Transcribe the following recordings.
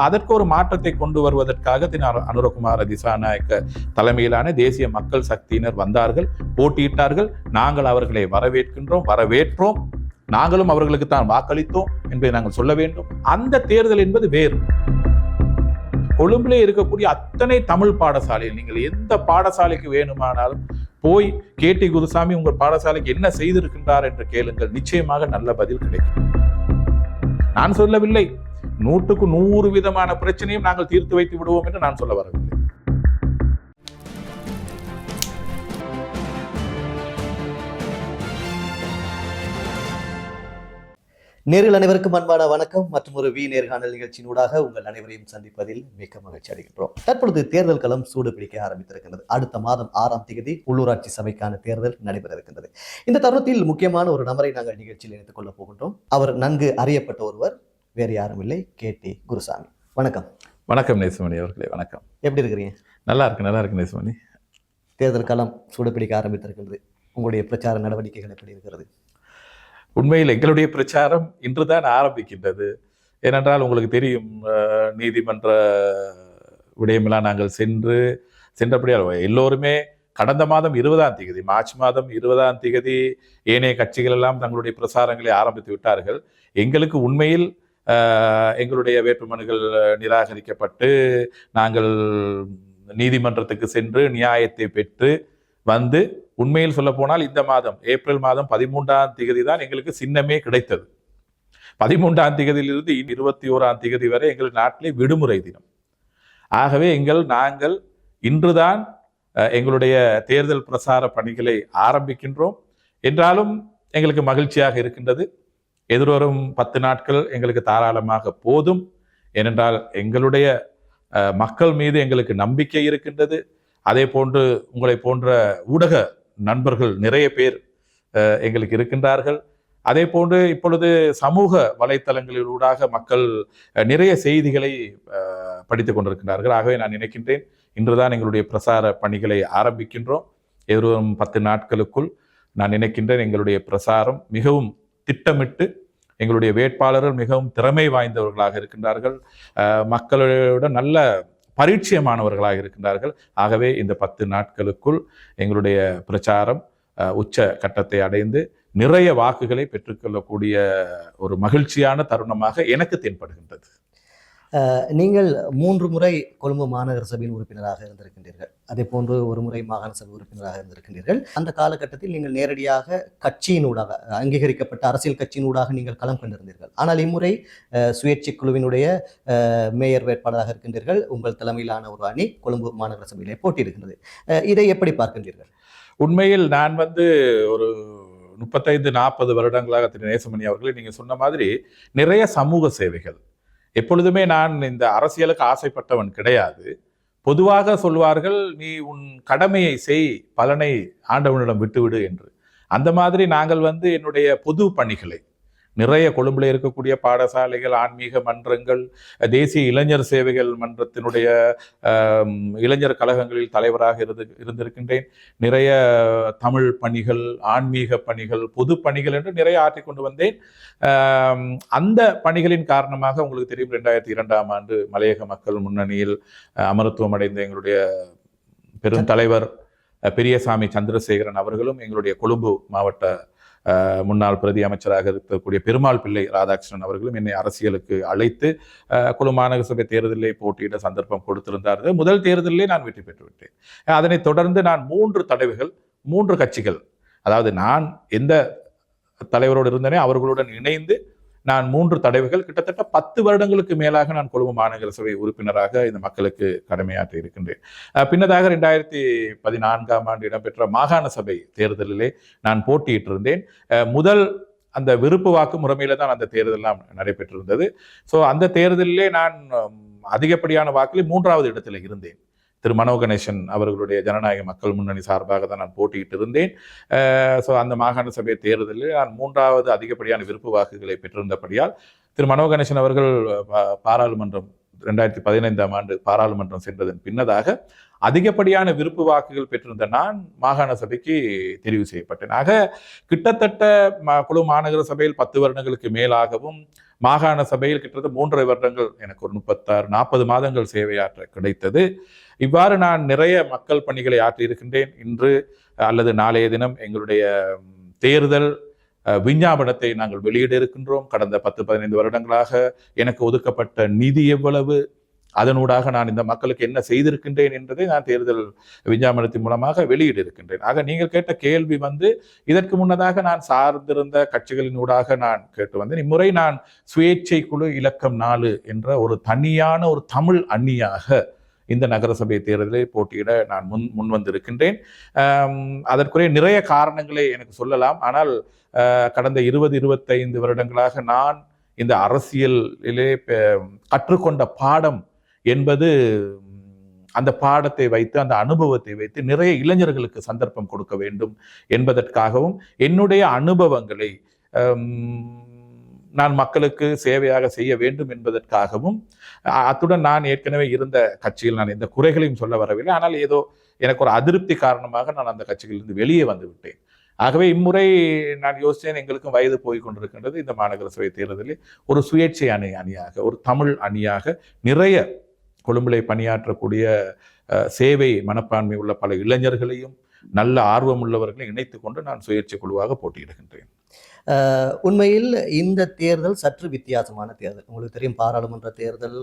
அதற்கு ஒரு மாற்றத்தை கொண்டு வருவதற்காக திரு அனுரகுமார திசாநாயக்க தலைமையிலான தேசிய மக்கள் சக்தியினர் வந்தார்கள் போட்டியிட்டார்கள். நாங்கள் அவர்களை வரவேற்கின்றோம் வரவேற்றோம். நாங்களும் அவர்களுக்கு தான் வாக்களித்தோம் என்பதை நாங்கள் சொல்ல வேண்டும். அந்த தேர்தல் என்பது வேறு. கொழும்புல இருக்கக்கூடிய அத்தனை தமிழ் பாடசாலையில் நீங்கள் எந்த பாடசாலைக்கு வேணுமானாலும் போய் கேடி குருசாமி உங்கள் பாடசாலைக்கு என்ன செய்திருக்கின்றார் என்று கேளுங்கள். நிச்சயமாக நல்ல பதில் கிடைக்கும். நான் சொல்லவில்லை. நூற்றுக்கு நூறு விதமான பிரச்சனையும் நாங்கள் தீர்த்து வைத்து விடுவோம் என்று நான் சொல்ல வரவில்லை. நேரில் அனைவருக்கும் அன்பான வணக்கம். மற்றும் ஒரு வி நேர்காணல் நிகழ்ச்சியினூடாக உங்கள் அனைவரையும் சந்திப்பதில் மிக்க மகிழ்ச்சி அடைகின்றோம். தற்பொழுது தேர்தல் களம் சூடு பிடிக்க ஆரம்பித்திருக்கிறது அடுத்த மாதம் ஆறாம் தேதி உள்ளூராட்சி சபைக்கான தேர்தல் நடைபெற இருக்கின்றது. இந்த தருணத்தில் முக்கியமான ஒரு நபரை நாங்கள் நிகழ்ச்சியில் இணைத்துக் கொள்ளப் போகின்றோம். அவர் நன்கு அறியப்பட்ட ஒருவர். வேறு யாரும் இல்லை. கே. டி. குருசாமி. வணக்கம். வணக்கம் நேசமணி அவர்களே வணக்கம். எப்படி இருக்கிறீங்க? நல்லா இருக்கு நல்லா இருக்கு நேசமணி. தேர்தல் களம் சூடு பிடிக்க ஆரம்பித்திருக்கின்றது. உங்களுடைய பிரச்சார நடவடிக்கைகள் எப்படி இருக்கிறது? உண்மையில் எங்களுடைய பிரச்சாரம் இன்றுதான் ஆரம்பிக்கின்றது. ஏனென்றால் உங்களுக்கு தெரியும் நீதிமன்ற விடயமெல்லாம் நாங்கள் சென்று சென்றபடியால் எல்லோருமே கடந்த மாதம் இருபதாம் தேதி மார்ச் மாதம் இருபதாம் தேதி ஏனைய கட்சிகள் எல்லாம் தங்களுடைய பிரசாரங்களை ஆரம்பித்து விட்டார்கள். எங்களுக்கு உண்மையில் எங்களுடைய வேட்புமனுகள் நிராகரிக்கப்பட்டு நாங்கள் நீதிமன்றத்துக்கு சென்று நியாயத்தை பெற்று வந்து உண்மையில் சொல்ல போனால் இந்த மாதம் ஏப்ரல் மாதம் பதிமூன்றாம் தேதி தான் எங்களுக்கு சின்னமே கிடைத்தது. பதிமூன்றாம் தேதியிலிருந்து இருபத்தி ஓராம் தேதி வரை எங்கள் நாட்டிலே விடுமுறை தினம். ஆகவே எங்கள் நாங்கள் இன்றுதான் எங்களுடைய தேர்தல் பிரசார பணிகளை ஆரம்பிக்கின்றோம். என்றாலும் எங்களுக்கு மகிழ்ச்சியாக இருக்கின்றது. எதிர்வரும் பத்து நாட்கள் எங்களுக்கு தாராளமாக போதும். ஏனென்றால் எங்களுடைய மக்கள் மீது எங்களுக்கு நம்பிக்கை இருக்கின்றது. அதே போன்று உங்களை போன்ற ஊடக நண்பர்கள் நிறைய பேர் எங்களுக்கு இருக்கின்றார்கள். அதே போன்று இப்பொழுது சமூக வலைத்தளங்களிலூடாக மக்கள் நிறைய செய்திகளை படித்து படித்துக் கொண்டிருக்கின்றார்கள். ஆகவே நான் நினைக்கின்றேன் இன்றுதான் எங்களுடைய பிரசார பணிகளை ஆரம்பிக்கின்றோம். எதிர்வரும் பத்து நாட்களுக்குள் நான் நினைக்கின்றேன் எங்களுடைய பிரசாரம் மிகவும் திட்டமிட்டு எங்களுடைய வேட்பாளர்கள் மிகவும் திறமை வாய்ந்தவர்களாக இருக்கின்றார்கள். மக்களோட நல்ல பரிச்சயமானவர்களாக இருக்கின்றார்கள். ஆகவே இந்த பத்து நாட்களுக்குள் எங்களுடைய பிரச்சாரம் உச்ச கட்டத்தை அடைந்து நிறைய வாக்குகளை பெற்றுக்கொள்ளக்கூடிய ஒரு மகிழ்ச்சியான தருணமாக எனக்கு தென்படுகின்றது. நீங்கள் மூன்று முறை கொழும்பு மாநகர சபையின் உறுப்பினராக இருந்திருக்கின்றீர்கள். அதே போன்று ஒரு முறை மாகாண சபை உறுப்பினராக இருந்திருக்கின்றீர்கள். அந்த காலகட்டத்தில் நீங்கள் நேரடியாக கட்சியினூடாக அங்கீகரிக்கப்பட்ட அரசியல் கட்சியினூடாக நீங்கள் களம் கண்டிருந்தீர்கள். ஆனால் இம்முறை சுயேட்சை குழுவினுடைய மேயர் வேட்பாளராக இருக்கின்றீர்கள். உங்கள் தலைமையிலான ஒரு அணி கொழும்பு மாநகர சபையிலே போட்டியிருக்கிறது இதை எப்படி பார்க்கின்றீர்கள்? உண்மையில் நான் வந்து ஒரு முப்பத்தைந்து நாற்பது வருடங்களாக திரு. நேசமணி அவர்களே நீங்கள் சொன்ன மாதிரி நிறைய சமூக சேவைகள் எப்பொழுதுமே நான் இந்த அரசியலுக்கு ஆசைப்பட்டவன் கிடையாது. பொதுவாக சொல்வார்கள் நீ உன் கடமையை செய் பலனை ஆண்டவனிடம் விட்டுவிடு என்று. அந்த மாதிரி நாங்கள் வந்து என்னுடைய பொது பணிகளை நிறைய கொழும்புல இருக்கக்கூடிய பாடசாலைகள் ஆன்மீக மன்றங்கள் தேசிய இளைஞர் சேவைகள் மன்றத்தினுடைய இளைஞர் கழகங்களில் தலைவராக இருந்து இருந்திருக்கின்றேன். நிறைய தமிழ் பணிகள் ஆன்மீக பணிகள் பொது பணிகள் என்று நிறைய ஆற்றி கொண்டு வந்தேன். அந்த பணிகளின் காரணமாக உங்களுக்கு தெரியும் ரெண்டாயிரத்தி இரண்டாம் ஆண்டு மலையக மக்கள் முன்னணியில் அமரத்துவம் அடைந்த எங்களுடைய பெருந்தலைவர் பெரியசாமி சந்திரசேகரன் அவர்களும் எங்களுடைய கொழும்பு மாவட்ட முன்னாள் பிரதி அமைச்சராக இருக்கக்கூடிய பெருமாள் பிள்ளை ராதாகிருஷ்ணன் அவர்களும் என்னை அரசியலுக்கு அழைத்து குழு மாநகரசபை மாநகர சபை தேர்தலிலே போட்டியிட சந்தர்ப்பம் கொடுத்திருந்தார்கள். முதல் தேர்தலிலே நான் வெற்றி பெற்றுவிட்டேன் அதனைத் தொடர்ந்து நான் மூன்று தடவைகள் மூன்று கட்சிகள் அதாவது நான் எந்த தலைவரோடு இருந்தனே அவர்களுடன் இணைந்து நான் மூன்று தடவைகள் கிட்டத்தட்ட பத்து வருடங்களுக்கு மேலாக நான் கொழும்பு மாநகர சபை உறுப்பினராக இந்த மக்களுக்கு கடமையாற்றி இருக்கின்றேன். பின்னதாக ரெண்டாயிரத்தி பதினான்காம் ஆண்டு இடம்பெற்ற மாகாண சபை தேர்தலிலே நான் போட்டியிட்டிருந்தேன். முதல் அந்த விருப்பு வாக்கு முறைமையில தான் அந்த தேர்தலாம் நடைபெற்றிருந்தது. ஸோ அந்த தேர்தலிலே நான் அதிகப்படியான வாக்கில் மூன்றாவது இடத்துல இருந்தேன். திரு மனோ கணேசன் அவர்களுடைய ஜனநாயக மக்கள் முன்னணி சார்பாக தான் நான் போட்டியிட்டு இருந்தேன். ஸோ அந்த மாகாண சபை தேர்தலில் நான் மூன்றாவது அதிகப்படியான விருப்பு வாக்குகளை பெற்றிருந்தபடியால் திரு மனோ கணேசன் அவர்கள் பாராளுமன்றம் ரெண்டாயிரத்தி பதினைந்தாம் ஆண்டு பாராளுமன்றம் சென்றதன் பின்னதாக அதிகப்படியான விருப்பு வாக்குகள் பெற்றிருந்த நான் மாகாண சபைக்கு தெரிவு செய்யப்பட்டேன். ஆக கிட்டத்தட்ட குழு மாநகர சபையில் பத்து வருடங்களுக்கு மேலாகவும் மாகாண சபையில் கிட்டத்தட்ட மூன்றரை வருடங்கள் எனக்கு ஒரு முப்பத்தாறு நாற்பது மாதங்கள் சேவையாற்ற கிடைத்தது. இவ்வாறு நான் நிறைய மக்கள் பணிகளை ஆற்றியிருக்கின்றேன் இன்று அல்லது நாளைய தினம் எங்களுடைய தேர்தல் விஞ்ஞாபனத்தை நாங்கள் வெளியிட இருக்கின்றோம். கடந்த பத்து பதினைந்து வருடங்களாக எனக்கு ஒதுக்கப்பட்ட நிதி எவ்வளவு? அதனூடாக நான் இந்த மக்களுக்கு என்ன செய்திருக்கின்றேன் என்பதை நான் தேர்தல் விஞ்ஞாபனத்தின் மூலமாக வெளியிட இருக்கின்றேன் ஆக நீங்கள் கேட்ட கேள்வி வந்து இதற்கு முன்னதாக நான் சார்ந்திருந்த கட்சிகளினூடாக நான் கேட்டு வந்தேன். இம்முறை நான் சுயேட்சை குழு இலக்கம் நாலு என்ற ஒரு தனியான ஒரு தமிழ் அந்நியாக இந்த நகரசபை தேர்தலில் போட்டியிட நான் முன் முன் வந்திருக்கின்றேன். அதற்குரிய நிறைய காரணங்களை எனக்கு சொல்லலாம். ஆனால் கடந்த இருபது இருபத்தைந்து வருடங்களாக நான் இந்த அரசியலிலே கற்றுக்கொண்ட பாடம் என்பது அந்த பாடத்தை வைத்து அந்த அனுபவத்தை வைத்து நிறைய இளைஞர்களுக்கு சந்தர்ப்பம் கொடுக்க வேண்டும் என்பதற்காகவும் என்னுடைய அனுபவங்களை நான் மக்களுக்கு சேவையாக செய்ய வேண்டும் என்பதற்காகவும் அத்துடன் நான் ஏற்கனவே இருந்த கட்சியில் நான் எந்த குறைகளையும் சொல்ல வரவில்லை. ஆனால் ஏதோ எனக்கு ஒரு அதிருப்தி காரணமாக நான் அந்த கட்சிகளிலிருந்து வெளியே வந்து விட்டேன். ஆகவே இம்முறை நான் யோசித்தேன் எங்களுக்கும் வயது போய் கொண்டிருக்கின்றது இந்த மாநகர சபை தேர்தலில் ஒரு சுயேட்சை அணி அணியாக ஒரு தமிழ் அணியாக நிறைய கொழும்பிலே பணியாற்றக்கூடிய சேவை மனப்பான்மை உள்ள பல இளைஞர்களையும் நல்ல ஆர்வம் உள்ளவர்களையும் இணைத்து கொண்டு நான் சுயேட்சை குழுவாக போட்டியிடுகின்றேன். உண்மையில் இந்த தேர்தல் சற்று வித்தியாசமான தேர்தல். உங்களுக்கு தெரியும் பாராளுமன்ற தேர்தல்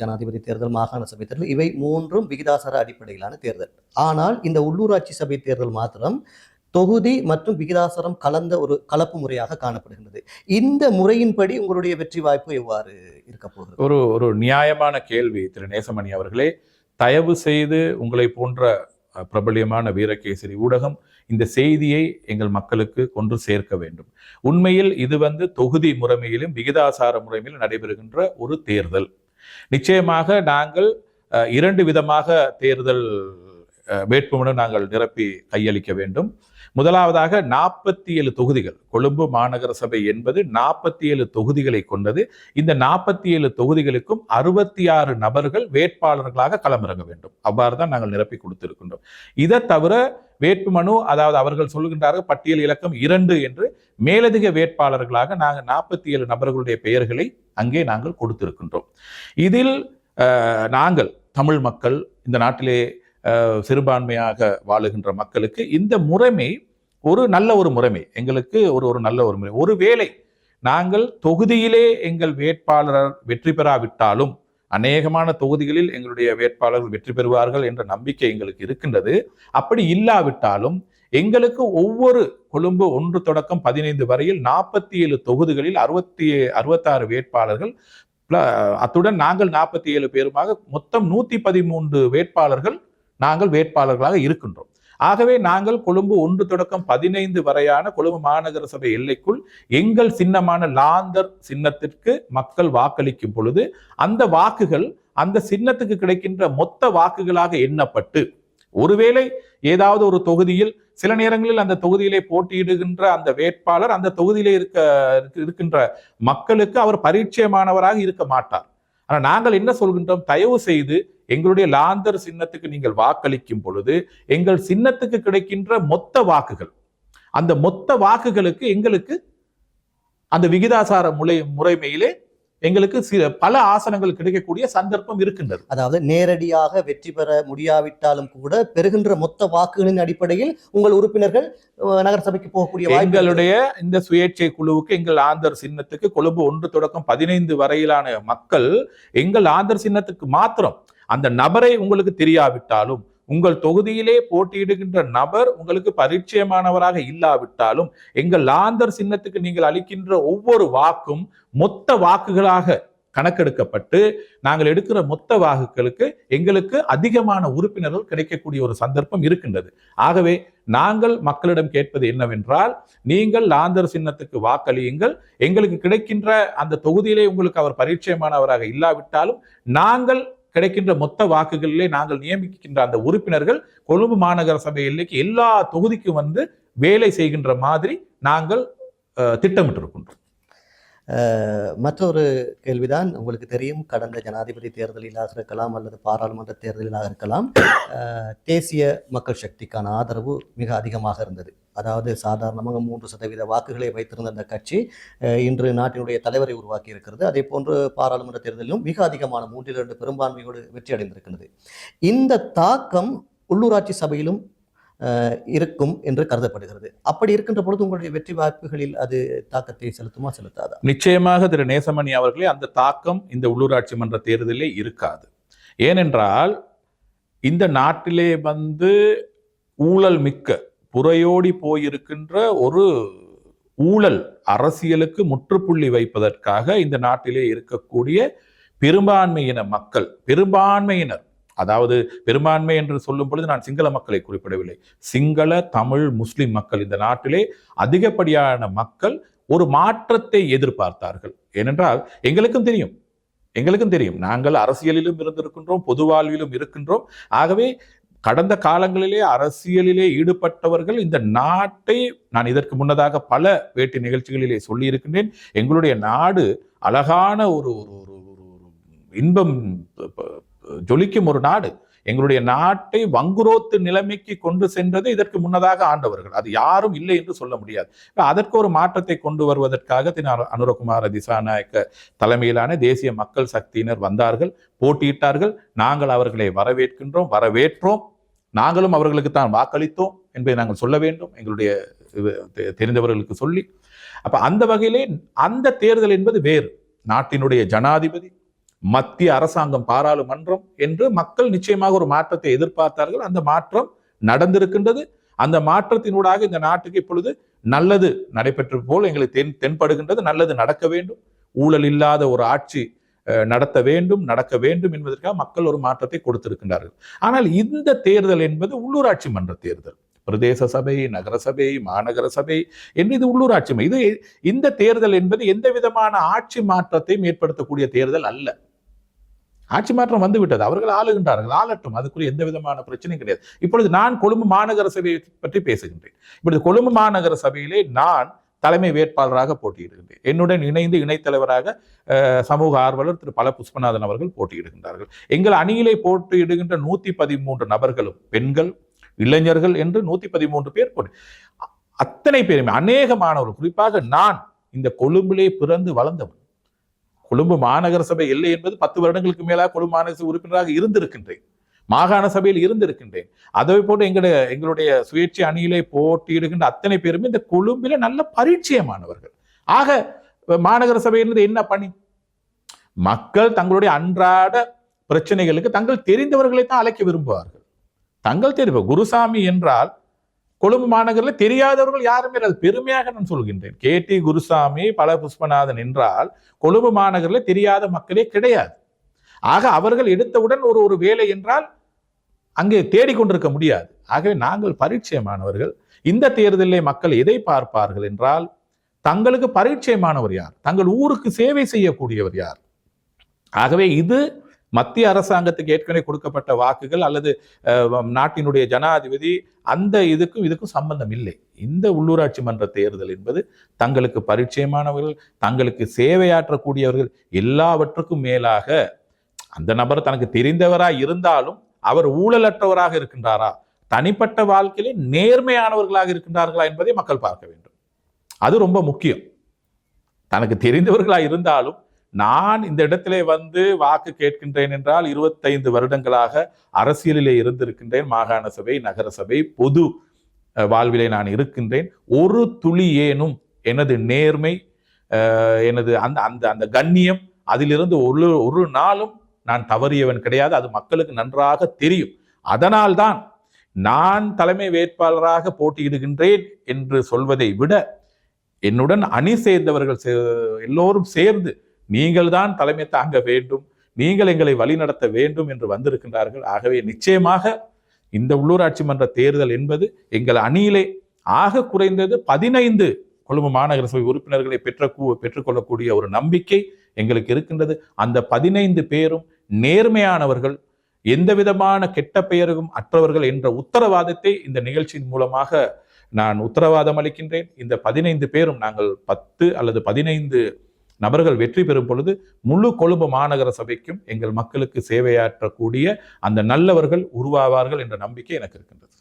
ஜனாதிபதி தேர்தல் மாகாண சபை தேர்தல் இவை மூன்றும் விகிதாசார அடிப்படையிலான தேர்தல். ஆனால் இந்த உள்ளூராட்சி சபை தேர்தல் மாத்திரம் தொகுதி மற்றும் விகிதாசாரம் கலந்த ஒரு கலப்பு முறையாக காணப்படுகின்றது. இந்த முறையின்படி உங்களுடைய வெற்றி வாய்ப்பு எவ்வாறு இருக்க போகிறது? ஒரு ஒரு நியாயமான கேள்வி திரு நேசமணி அவர்களே. தயவு செய்து உங்களை போன்ற பிரபல்யமான வீரகேசரி ஊடகம் இந்த செய்தியை எங்கள் மக்களுக்கு கொண்டு சேர்க்க வேண்டும். உண்மையில் இது வந்து தொகுதி முறைமையிலும் விகிதாசார முறைமையிலும் நடைபெறுகின்ற ஒரு தேர்தல். நிச்சயமாக நாங்கள் இரண்டு விதமாக தேர்தல் வேட்புமனு நாங்கள் நிரப்பி கையளிக்க வேண்டும். முதலாவதாக நாற்பத்தி ஏழு தொகுதிகள். கொழும்பு மாநகர சபை என்பது நாற்பத்தி ஏழு தொகுதிகளை கொண்டது. இந்த நாற்பத்தி ஏழு தொகுதிகளுக்கும் அறுபத்தி ஆறு நபர்கள் வேட்பாளர்களாக களமிறங்க வேண்டும். அவ்வாறு தான் நாங்கள் நிரப்பி கொடுத்திருக்கின்றோம். இதை தவிர வேட்புமனு அதாவது அவர்கள் சொல்கின்றார்கள் பட்டியல் இலக்கம் இரண்டு என்று மேலதிக வேட்பாளர்களாக நாங்கள் நாற்பத்தி ஏழு நபர்களுடைய பெயர்களை அங்கே நாங்கள் கொடுத்திருக்கின்றோம். இதில் நாங்கள் தமிழ் மக்கள் இந்த நாட்டிலே சிறுபான்மையாக வாழுகின்ற மக்களுக்கு இந்த முறைமை ஒரு நல்ல ஒரு முறைமை. எங்களுக்கு ஒரு ஒரு நல்ல ஒரு முறை. ஒருவேளை நாங்கள் தொகுதியிலே எங்கள் வேட்பாளர் வெற்றி பெறாவிட்டாலும் அநேகமான தொகுதிகளில் எங்களுடைய வேட்பாளர்கள் வெற்றி பெறுவார்கள் என்ற நம்பிக்கை எங்களுக்கு இருக்கின்றது. அப்படி இல்லாவிட்டாலும் எங்களுக்கு ஒவ்வொரு கொழும்பு ஒன்று தொடக்கம் பதினைந்து வரையில் நாற்பத்தி ஏழு தொகுதிகளில் அறுபத்தி அறுபத்தாறு வேட்பாளர்கள் அத்துடன் நாங்கள் நாற்பத்தி ஏழு பேருமாக மொத்தம் நூற்றி பதிமூன்று வேட்பாளர்கள் நாங்கள் வேட்பாளர்களாக இருக்கின்றோம். ஆகவே நாங்கள் கொழும்பு ஒன்று தொடக்கம் பதினைந்து வரையான கொழும்பு மாநகர சபை எல்லைக்குள் எங்கள் சின்னமான லாந்தர் சின்னத்திற்கு மக்கள் வாக்களிக்கும் பொழுது அந்த வாக்குகள் அந்த சின்னத்துக்கு கிடைக்கின்ற மொத்த வாக்குகளாக எண்ணப்பட்டு ஒருவேளை ஏதாவது ஒரு தொகுதியில் சில நேரங்களில் அந்த தொகுதியிலே போட்டியிடுகின்ற அந்த வேட்பாளர் அந்த தொகுதியிலே இருக்க இருக்க- இருக்கின்ற மக்களுக்கு அவர் பரிச்சயமானவராக இருக்க மாட்டார். ஆனால் நாங்கள் என்ன சொல்கின்றோம்? தயவு செய்து எங்களுடைய லாந்தர் சின்னத்துக்கு நீங்கள் வாக்களிக்கும் பொழுது எங்கள் சின்னத்துக்கு கிடைக்கின்ற மொத்த வாக்குகள் அந்த மொத்த வாக்குகளுக்கு எங்களுக்கு அந்த விகிதாசார முறை முறைமையிலே எங்களுக்கு சில பல ஆசனங்கள் கிடைக்கக்கூடிய சந்தர்ப்பம் இருக்கின்றது அதாவது நேரடியாக வெற்றி பெற முடியாவிட்டாலும் கூட பெறுகின்ற மொத்த வாக்குகளின் அடிப்படையில் உங்கள் உறுப்பினர்கள் நகரசபைக்கு போகக்கூடிய. எங்களுடைய இந்த சுயேட்சை குழுவுக்கு எங்கள் ஆந்தர் சின்னத்துக்கு கொழும்பு ஒன்று தொடக்கம் பதினைந்து வரையிலான மக்கள் எங்கள் ஆந்தர் சின்னத்துக்கு மாத்திரம் அந்த நபரை உங்களுக்கு தெரியாவிட்டாலும் உங்கள் தொகுதியிலே போட்டியிடுகின்ற நபர் உங்களுக்கு பரிச்சயமானவராக இல்லாவிட்டாலும் எங்கள் லாந்தர் சின்னத்துக்கு நீங்கள் அளிக்கின்ற ஒவ்வொரு வாக்கும் மொத்த வாக்குகளாக கணக்கெடுக்கப்பட்டு நாங்கள் எடுக்கிற மொத்த வாக்குகளுக்கு எங்களுக்கு அதிகமான உறுப்பினர்கள் கிடைக்கக்கூடிய ஒரு சந்தர்ப்பம் இருக்கின்றது. ஆகவே நாங்கள் மக்களிடம் கேட்பது என்னவென்றால் நீங்கள் லாந்தர் சின்னத்துக்கு வாக்களியுங்கள். எங்களுக்கு கிடைக்கின்ற அந்த தொகுதியிலே உங்களுக்கு அவர் பரிச்சயமானவராக இல்லாவிட்டாலும் நாங்கள் கிடைக்கின்ற மொத்த வாக்குகளிலே நாங்கள் நியமிக்கின்ற அந்த உறுப்பினர்கள் கொழும்பு மாநகர சபை எல்லைக்கு எல்லா தொகுதிக்கும் வந்து வேலை செய்கின்ற மாதிரி நாங்கள் திட்டமிட்டிருக்கின்றோம். மற்றொரு கேள்விதான் உங்களுக்கு தெரியும். கடந்த ஜனாதிபதி தேர்தலிலாக இருக்கலாம் அல்லது பாராளுமன்ற தேர்தலிலாக இருக்கலாம். தேசிய மக்கள் சக்திக்கான ஆதரவு மிக அதிகமாக இருந்தது. அதாவது சாதாரணமாக மூன்று சதவீத வாக்குகளை வைத்திருந்த அந்த கட்சி இன்று நாட்டினுடைய தலைவரை உருவாக்கி இருக்கிறது. அதே போன்று பாராளுமன்ற தேர்தலிலும் மிக அதிகமான மூன்றில் இரண்டு பெரும்பான்மையோடு வெற்றி அடைந்திருக்கிறது இந்த தாக்கம் உள்ளூராட்சி சபையிலும் இருக்கும் என்று கருதப்படுகிறது. அப்படி இருக்கின்ற பொழுது உங்களுடைய வெற்றி வாய்ப்புகளில் அது தாக்கத்தை செலுத்துமா செலுத்தாதா? நிச்சயமாக திரு நேசமணி அவர்களே அந்த தாக்கம் இந்த உள்ளூராட்சி மன்ற தேர்தலிலே இருக்காது. ஏனென்றால் இந்த நாட்டிலே வந்து ஊழல் மிக்க புறையோடி போயிருக்கின்ற ஒரு ஊழல் அரசியலுக்கு முற்றுப்புள்ளி வைப்பதற்காக இந்த நாட்டிலே இருக்கக்கூடிய பெரும்பான்மையின மக்கள் பெரும்பான்மையினர் அதாவது பெரும்பான்மை என்று சொல்லும் பொழுது நான் சிங்கள மக்களை குறிப்பிடவில்லை. சிங்கள தமிழ் முஸ்லிம் மக்கள் இந்த நாட்டிலே அதிகப்படியான மக்கள் ஒரு மாற்றத்தை எதிர்பார்த்தார்கள். ஏனென்றால் எங்களுக்கும் தெரியும். எங்களுக்கும் தெரியும். நாங்கள் அரசியலிலும் இருந்திருக்கின்றோம் பொது வாழ்விலும் இருக்கின்றோம். ஆகவே கடந்த காலங்களிலே அரசியலிலே ஈடுபட்டவர்கள் இந்த நாட்டை நான் இதற்கு முன்னதாக பல வேட்டி நிகழ்ச்சிகளிலே சொல்லியிருக்கின்றேன். எங்களுடைய நாடு அழகான ஒரு ஒரு ஒரு ஒரு- ஒரு இன்பம் ஜொலிக்கும் ஒரு நாடு. எங்களுடைய நாட்டை வங்குரோத்து நிலைமைக்கு கொண்டு சென்றது இதற்கு முன்னதாக ஆண்டவர்கள். அது யாரும் இல்லை என்று சொல்ல முடியாது. அதற்கு ஒரு மாற்றத்தை கொண்டு வருவதற்காக திரு அனுரகுமார திசாநாயக்க தலைமையிலான தேசிய மக்கள் சக்தியினர் வந்தார்கள். போட்டியிட்டார்கள். நாங்கள் அவர்களை வரவேற்கின்றோம் வரவேற்றோம். நாங்களும் அவர்களுக்கு தான் வாக்களித்தோம் என்பதை நாங்கள் சொல்ல வேண்டும். எங்களுடைய தெரிந்தவர்களுக்கு சொல்லி. அப்ப அந்த வகையிலே அந்த தேர்தல் என்பது வேறு. நாட்டினுடைய ஜனாதிபதி மத்திய அரசாங்கம் பாராளுமன்றம் என்று மக்கள் நிச்சயமாக ஒரு மாற்றத்தை எதிர்பார்த்தார்கள். அந்த மாற்றம் நடந்திருக்கின்றது. அந்த மாற்றத்தினூடாக இந்த நாட்டுக்கு இப்பொழுது நல்லது நடைபெற்றது போல் எங்களுக்கு தென் தென்படுகின்றது. நல்லது நடக்க வேண்டும். ஊழல் இல்லாத ஒரு ஆட்சி நடத்த வேண்டும் நடக்க வேண்டும் என்பதற்காக மக்கள் ஒரு மாற்றத்தை கொடுத்திருக்கின்றார்கள். ஆனால் இந்த தேர்தல் என்பது உள்ளூராட்சி மன்ற தேர்தல். பிரதேச சபை நகரசபை மாநகர சபை என்று இது உள்ளூராட்சி ம- இது இந்த தேர்தல் என்பது எந்த விதமான ஆட்சி மாற்றத்தையும் ஏற்படுத்தக்கூடிய தேர்தல் அல்ல. ஆட்சி மாற்றம் வந்துவிட்டது அவர்கள் ஆளுகின்றார்கள். ஆளட்டும். அதுக்குரிய எந்த விதமான பிரச்சனையும் கிடையாது. இப்பொழுது நான் கொழும்பு மாநகர சபையை பற்றி பேசுகின்றேன். இப்பொழுது கொழும்பு மாநகர சபையிலே நான் தலைமை வேட்பாளராக போட்டியிடுகின்றேன். என்னுடன் இணைந்து இணைத்தலைவராக சமூக ஆர்வலர் திரு பல புஷ்பநாதன் அவர்கள் போட்டியிடுகின்றார்கள். எங்கள் அணியிலே போட்டியிடுகின்ற நூத்தி பதிமூன்று நபர்களும் பெண்கள் இளைஞர்கள் என்று நூத்தி பதிமூன்று பேர் போட்டி அத்தனை பேருமே அநேக மாணவர்கள் குறிப்பாக நான் இந்த கொழும்பிலே பிறந்து வளர்ந்தவன். கொழும்பு மாநகர சபை இல்லை என்பது பத்து வருடங்களுக்கு மேலாக கொழும்பு மாநகர சபை உறுப்பினராக இருந்திருக்கின்றேன். மாகாண சபையில் இருந்திருக்கின்றேன். அதை போட்டு எங்களுடைய எங்களுடைய சுயேட்சை அணியிலே போட்டியிடுகின்ற அத்தனை பேருமே இந்த கொழும்பில நல்ல பரிச்சயமானவர்கள். ஆக மாநகர சபை என்பது என்ன பணி? மக்கள் தங்களுடைய அன்றாட பிரச்சனைகளுக்கு தங்கள் தெரிந்தவர்களை தான் அழைக்க விரும்புவார்கள். தங்கள் தெரிவு குருசாமி என்றால் கொழும்பு மாநகரில் தெரியாதவர்கள் யாருமே அது பெருமையாக நான் சொல்கின்றேன். கே. டி. குருசாமி பல புஷ்பநாதன் என்றால் கொழும்பு மாநகரில் தெரியாத மக்களே கிடையாது. ஆக அவர்கள் எடுத்தவுடன் ஒரு ஒரு வேலை என்றால் அங்கே தேடிக்கொண்டிருக்க முடியாது. ஆகவே நாங்கள் பரிச்சயமானவர்கள். இந்த தேர்தலில் மக்கள் எதை பார்ப்பார்கள் என்றால் தங்களுக்கு பரிச்சயமானவர் யார்? தங்கள் ஊருக்கு சேவை செய்யக்கூடியவர் யார்? ஆகவே இது மத்திய அரசாங்கத்துக்கு ஏற்கனவே கொடுக்கப்பட்ட வாக்குகள் அல்லது நாட்டினுடைய ஜனாதிபதி அந்த இதுக்கும் இதுக்கும் சம்பந்தம் இல்லை. இந்த உள்ளூராட்சி மன்ற தேர்தல் என்பது தங்களுக்கு பரிச்சயமானவர்கள் தங்களுக்கு சேவையாற்றக்கூடியவர்கள் எல்லாவற்றுக்கும் மேலாக அந்த நபர் தனக்கு தெரிந்தவராக இருந்தாலும் அவர் ஊழலற்றவராக இருக்கின்றாரா? தனிப்பட்ட வாழ்க்கையிலே நேர்மையானவர்களாக இருக்கின்றார்களா என்பதை மக்கள் பார்க்க வேண்டும். அது ரொம்ப முக்கியம். தனக்கு தெரிந்தவர்களாக இருந்தாலும் நான் இந்த இடத்திலே வந்து வாக்கு கேட்கின்றேன் என்றால் இருபத்தைந்து வருடங்களாக அரசியலிலே இருந்திருக்கின்றேன். மாகாண சபை நகர சபை பொது வாழ்விலே நான் இருக்கின்றேன். ஒரு துளி ஏனும் எனது நேர்மை எனது அந்த அந்த அந்த கண்ணியம் அதிலிருந்து ஒரு ஒரு நாளும் நான் தவறியவன் கிடையாது. அது மக்களுக்கு நன்றாக தெரியும். அதனால்தான் நான் தலைமை வேட்பாளராக போட்டியிடுகின்றேன் என்று சொல்வதை விட என்னுடன் அணி சேர்ந்தவர்கள் சே- எல்லோரும் சேர்ந்து நீங்கள் தான் தலைமை தாங்க வேண்டும். நீங்கள் எங்களை வழிநடத்த வேண்டும் என்று வந்திருக்கின்றார்கள். ஆகவே நிச்சயமாக இந்த உள்ளூராட்சி மன்ற தேர்தல் என்பது எங்கள் அணியிலே ஆக குறைந்தது பதினைந்து கொழும்பு மாநகர சபை உறுப்பினர்களை பெற்ற பெற்றுக்கொள்ளக்கூடிய ஒரு நம்பிக்கை எங்களுக்கு இருக்கின்றது. அந்த பதினைந்து பேரும் நேர்மையானவர்கள் எந்த விதமான கெட்ட பெயரும் அற்றவர்கள் என்ற உத்தரவாதத்தை இந்த நிகழ்ச்சியின் மூலமாக நான் உத்தரவாதம் அளிக்கின்றேன். இந்த பதினைந்து பேரும் நாங்கள் பத்து அல்லது பதினைந்து நபர்கள் வெற்றி பெறும் பொழுது முழு கொழும்பு மாநகர சபைக்கும் எங்கள் மக்களுக்கு சேவையாற்றக்கூடிய அந்த நல்லவர்கள் உருவாவார்கள் என்ற நம்பிக்கை எனக்கு இருக்கின்றது.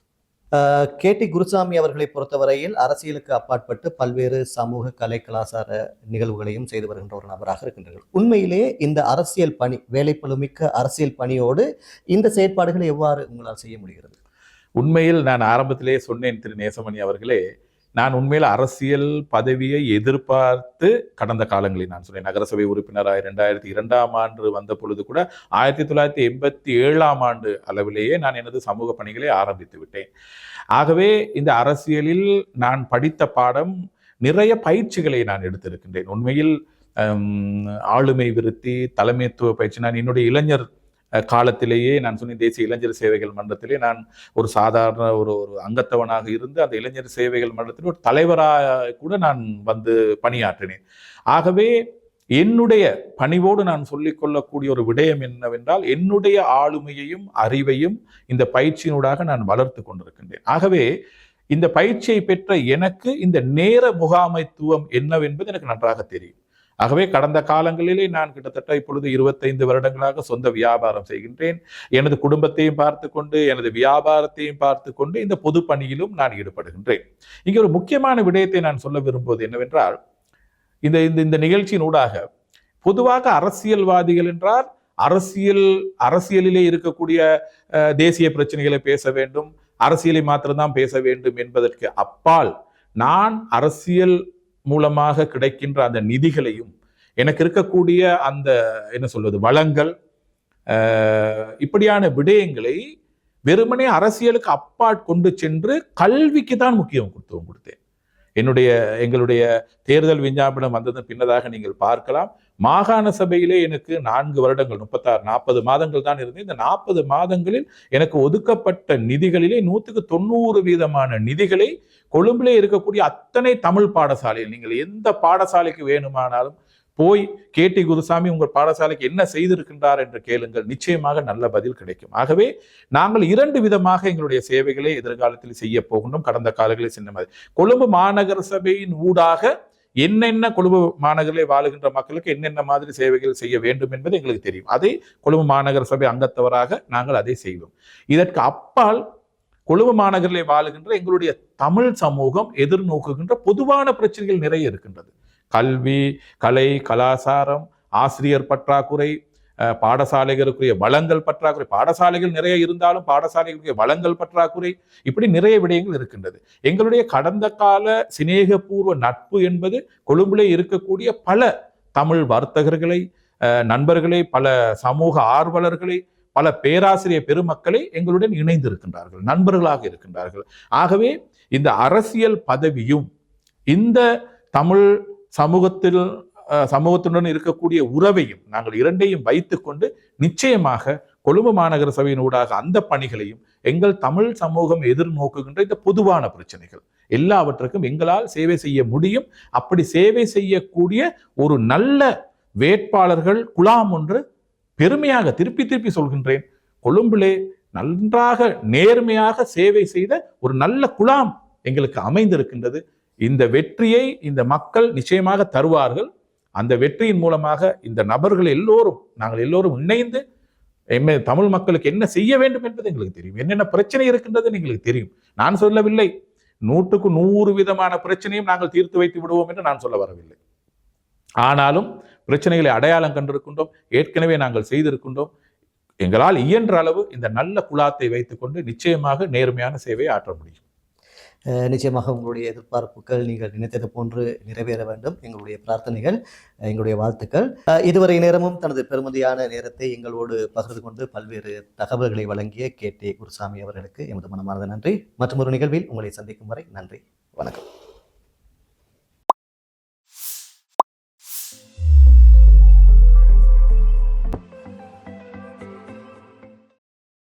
கே. டி. குருசாமி அவர்களை பொறுத்தவரையில் அரசியலுக்கு அப்பாற்பட்டு பல்வேறு சமூக கலை கலாச்சார நிகழ்வுகளையும் செய்து வருகின்ற ஒரு நபராக இருக்கின்றனர் உண்மையிலேயே இந்த அரசியல் பணி வேலைப்பளுமிக்க அரசியல் பணியோடு இந்த செயற்பாடுகளை எவ்வாறு உங்களால் செய்ய முடிகிறது? உண்மையில் நான் ஆரம்பத்திலே சொன்னேன் திரு நேசமணி அவர்களே நான் உண்மையில் அரசியல் பதவியை எதிர்பார்த்து கடந்த காலங்களில் நான் சொன்னேன். நகரசபை உறுப்பினராக இரண்டாயிரத்தி இரண்டாம் ஆண்டு வந்த பொழுது கூட ஆயிரத்தி தொள்ளாயிரத்தி எண்பத்தி ஏழாம் ஆண்டு அளவிலேயே நான் எனது சமூக பணிகளை ஆரம்பித்து விட்டேன். ஆகவே இந்த அரசியலில் நான் படித்த பாடம் நிறைய பயிற்சிகளை நான் எடுத்திருக்கின்றேன். உண்மையில் ஆளுமை விருத்தி தலைமைத்துவ பயிற்சி நான் என்னுடைய இளைஞர் காலத்திலேயே நான் சொன்னேன் தேசிய இளைஞர் சேவைகள் மன்றத்திலே நான் ஒரு சாதாரண ஒரு ஒரு அங்கத்தவனாக இருந்து அந்த இளைஞர் சேவைகள் மன்றத்தில் ஒரு தலைவராக கூட நான் வந்து பணியாற்றினேன். ஆகவே என்னுடைய பணிவோடு நான் சொல்லிக்கொள்ளக்கூடிய ஒரு விடயம் என்னவென்றால் என்னுடைய ஆளுமையையும் அறிவையும் இந்த பயிற்சியினூடாக நான் வளர்த்து கொண்டிருக்கின்றேன். ஆகவே இந்த பயிற்சியை பெற்ற எனக்கு இந்த நேர முகாமைத்துவம் என்னவென்பது எனக்கு நன்றாக தெரியும். ஆகவே கடந்த காலங்களிலே நான் கிட்டத்தட்ட இப்பொழுது இருபத்தைந்து வருடங்களாக சொந்த வியாபாரம் செய்கின்றேன். எனது குடும்பத்தையும் பார்த்து கொண்டு எனது வியாபாரத்தையும் பார்த்து கொண்டு இந்த பொது பணியிலும் நான் ஈடுபடுகின்றேன். இங்கே ஒரு முக்கியமான விடயத்தை நான் சொல்ல விரும்புவது என்னவென்றால் இந்த இந்த இந்த நிகழ்ச்சியின் ஊடாக பொதுவாக அரசியல்வாதிகள் என்றால் அரசியல் அரசியலிலே இருக்கக்கூடிய தேசிய பிரச்சனைகளை பேச வேண்டும் அரசியலை மாத்திரம்தான் பேச வேண்டும் என்பதற்கு அப்பால் நான் அரசியல் மூலமாக கிடைக்கின்ற அந்த நிதிகளையும் எனக்கு இருக்கக்கூடிய அந்த என்ன சொல்வது வளங்கள் இப்படியான விடயங்களை வெறுமனே அரசியலுக்கு அப்பாட் கொண்டு சென்று கல்விக்கு தான் முக்கியம் முக்கியத்துவம் கொடுத்தேன். என்னுடைய எங்களுடைய தேர்தல் விஞ்ஞாபனம் வந்ததன் பின்னதாக நீங்கள் பார்க்கலாம். மாகாண சபையிலே எனக்கு நான்கு வருடங்கள் முப்பத்தாறு நாற்பது மாதங்கள் தான் இருந்தது. இந்த நாற்பது மாதங்களில் எனக்கு ஒதுக்கப்பட்ட நிதிகளிலே நூற்றுக்கு தொண்ணூறு வீதமான நிதிகளை கொழும்பிலே இருக்கக்கூடிய அத்தனை தமிழ் பாடசாலையில் நீங்கள் எந்த பாடசாலைக்கு வேணுமானாலும் போய் கேடி குருசாமி உங்கள் பாடசாலைக்கு என்ன செய்திருக்கின்றார் என்று கேளுங்கள். நிச்சயமாக நல்ல பதில் கிடைக்கும். ஆகவே நாங்கள் இரண்டு விதமாக எங்களுடைய சேவைகளை எதிர்காலத்தில் செய்ய போகின்றோம். கடந்த காலங்களில் சின்ன மாதிரி கொழும்பு மாநகர சபையின் ஊடாக என்னென்ன கொழும்பு மாநகரிலே வாழுகின்ற மக்களுக்கு என்னென்ன மாதிரி சேவைகள் செய்ய வேண்டும் என்பது எங்களுக்கு தெரியும். அதை கொழும்பு மாநகர சபை அங்கத்தவராக நாங்கள் அதை செய்வோம். இதற்கு அப்பால் கொழும்பு மாநகரிலே வாழுகின்ற எங்களுடைய தமிழ் சமூகம் எதிர்நோக்குகின்ற பொதுவான பிரச்சனைகள் நிறைய இருக்கின்றது. கல்வி கலை கலாச்சாரம் ஆசிரியர் பற்றாக்குறை பாடசாலைகளுக்குரிய வளங்கள் பற்றாக்குறை. பாடசாலைகள் நிறைய இருந்தாலும் பாடசாலைகளுக்குரிய வளங்கள் பற்றாக்குறை. இப்படி நிறைய விடயங்கள் இருக்கின்றது. எங்களுடைய கடந்த கால சிநேகபூர்வ நட்பு என்பது கொழும்பிலே இருக்கக்கூடிய பல தமிழ் வர்த்தகர்களை நண்பர்களை பல சமூக ஆர்வலர்களை பல பேராசிரியர் பெருமக்களை எங்களுடன் இணைந்திருக்கின்றார்கள். நண்பர்களாக இருக்கின்றார்கள். ஆகவே இந்த அரசியல் பதவியும் இந்த தமிழ் சமூகத்தில் சமூகத்துடன் இருக்கக்கூடிய உறவையும் நாங்கள் இரண்டையும் வைத்துக்கொண்டு நிச்சயமாக கொழும்பு மாநகர சபையின் ஊடாக அந்த பணிகளையும் எங்கள் தமிழ் சமூகம் எதிர்நோக்குகின்ற இந்த பொதுவான பிரச்சனைகள். எல்லாவற்றுக்கும் எங்களால் சேவை செய்ய முடியும். அப்படி சேவை செய்யக்கூடிய ஒரு நல்ல வேட்பாளர்கள் குழாம் ஒன்று பெருமையாக திருப்பி திருப்பி சொல்கின்றேன். கொழும்பிலே நன்றாக நேர்மையாக சேவை செய்த ஒரு நல்ல குழாம் எங்களுக்கு அமைந்திருக்கின்றது. இந்த வெற்றியை இந்த மக்கள் நிச்சயமாக தருவார்கள். அந்த வெற்றியின் மூலமாக இந்த நபர்கள் எல்லோரும் நாங்கள் எல்லோரும் இணைந்து எம்மே தமிழ் மக்களுக்கு என்ன செய்ய வேண்டும் என்பது எங்களுக்கு தெரியும். என்னென்ன பிரச்சனை இருக்கின்றது எங்களுக்கு தெரியும். நான் சொல்லவில்லை. நூற்றுக்கு நூறு விதமான பிரச்சனையும் நாங்கள் தீர்த்து வைத்து விடுவோம் என்று நான் சொல்ல வரவில்லை. ஆனாலும் பிரச்சனைகளை அடையாளம் கண்டிருக்கின்றோம். ஏற்கனவே நாங்கள் செய்திருக்கின்றோம். எங்களால் இயன்ற அளவு இந்த நல்ல குழாத்தை வைத்துக்கொண்டு நிச்சயமாக நேர்மையான சேவையை ஆற்ற முடியும். நிச்சயமாக உங்களுடைய எதிர்பார்ப்புகள் நீங்கள் நினைத்தது போன்று நிறைவேற வேண்டும். எங்களுடைய பிரார்த்தனைகள் எங்களுடைய வாழ்த்துக்கள். இதுவரை நேரமும் தனது பெருமதியான நேரத்தை எங்களோடு பகிர்ந்து கொண்டு பல்வேறு தகவல்களை வழங்கிய கே. டி. குருசாமி அவர்களுக்கு எமது மனமார்ந்த நன்றி. மற்றும் ஒரு நிகழ்வில் உங்களை சந்திக்கும் வரை நன்றி. வணக்கம்.